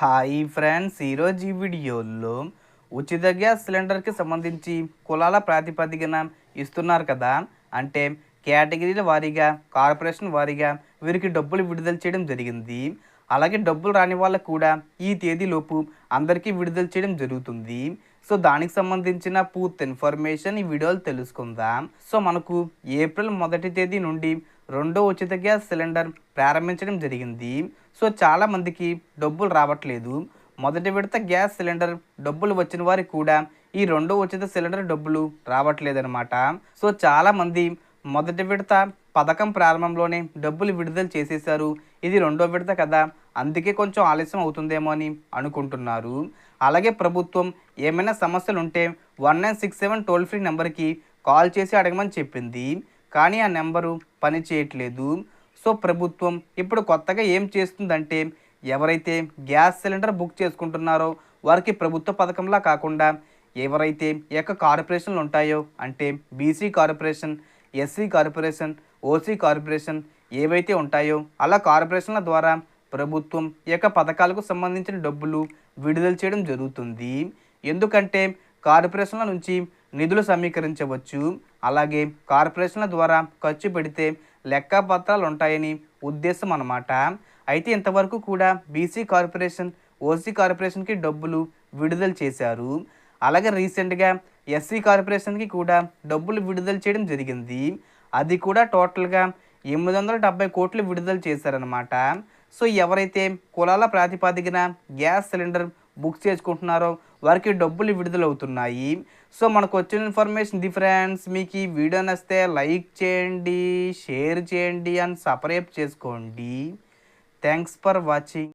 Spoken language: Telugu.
హాయ్ ఫ్రెండ్స్ ఈరోజు ఈ వీడియోలో ఉచిత గ్యాస్ సిలిండర్కి సంబంధించి కులాల ప్రాతిపదికన ఇస్తున్నారు కదా? అంటే కేటగిరీల వారీగా కార్పొరేషన్ వారీగా వీరికి డబ్బులు విడుదల చేయడం జరిగింది. అలాగే డబ్బులు రాని వాళ్ళకు కూడా ఈ తేదీలోపు అందరికీ విడుదల చేయడం జరుగుతుంది. సో దానికి సంబంధించిన పూర్తి ఇన్ఫర్మేషన్ ఈ వీడియోలో తెలుసుకుందాం. సో మనకు ఏప్రిల్ మొదటి తేదీ నుండి రెండో ఉచిత గ్యాస్ సిలిండర్ ప్రారంభించడం జరిగింది. సో చాలా మందికి డబ్బులు రావట్లేదు. మొదటి విడత గ్యాస్ సిలిండర్ డబ్బులు వచ్చిన వారికి కూడా ఈ రెండో ఉచిత సిలిండర్ డబ్బులు రావట్లేదన్నమాట. సో చాలామంది మొదటి విడత పథకం ప్రారంభంలోనే డబ్బులు విడుదల చేసేశారు. ఇది రెండో విడత కదా. అందుకే కొంచెం ఆలస్యం అవుతుందేమో అని అనుకుంటున్నారు. అలాగే ప్రభుత్వం ఏమైనా సమస్యలు ఉంటే one nine six seven toll free నెంబర్కి కాల్ చేసి అడగమని చెప్పింది. కానీ ఆ నెంబరు పని చేయట్లేదు సో ప్రభుత్వం ఇప్పుడు కొత్తగా ఏం చేస్తుందంటే ఎవరైతే గ్యాస్ సిలిండర్ బుక్ చేసుకుంటున్నారో వారికి ప్రభుత్వ పథకంలా కాకుండా ఎవరైతే ఈ యొక్క కార్పొరేషన్లు ఉంటాయో అంటే BC corporation SC corporation OC corporation ఏవైతే ఉంటాయో అలా కార్పొరేషన్ల ద్వారా ప్రభుత్వం ఈ యొక్క పథకాలకు సంబంధించిన డబ్బులు విడుదల చేయడం జరుగుతుంది. ఎందుకంటే కార్పొరేషన్ల నుంచి నిధులు సమీకరించవచ్చు. అలాగే కార్పొరేషన్ల ద్వారా ఖర్చు పెడితే లెక్కపత్రాలు ఉంటాయని ఉద్దేశం అన్నమాట. అయితే ఇంతవరకు కూడా బీసీ కార్పొరేషన్ ఓసీ కార్పొరేషన్కి డబ్బులు విడుదల చేశారు. అలాగే రీసెంట్గా ఎస్సీ కార్పొరేషన్కి కూడా డబ్బులు విడుదల చేయడం జరిగింది. అది కూడా టోటల్గా ఎనిమిది వందల డెబ్బై కోట్లు విడుదల చేశారనమాట సో ఎవరైతే కులాల ప్రాతిపదికన గ్యాస్ సిలిండర్ బుక్ చేసుకుంటున్నారో వారికి డబ్బులు విడుదలవుతున్నాయి. సో మనకు వచ్చిన ఇన్ఫర్మేషన్ ఇది ఫ్రెండ్స్ మీకు ఈ వీడియో నచ్చితే లైక్ చేయండి షేర్ చేయండి అండ్ సపరేట్ చేసుకోండి. Thanks for watching.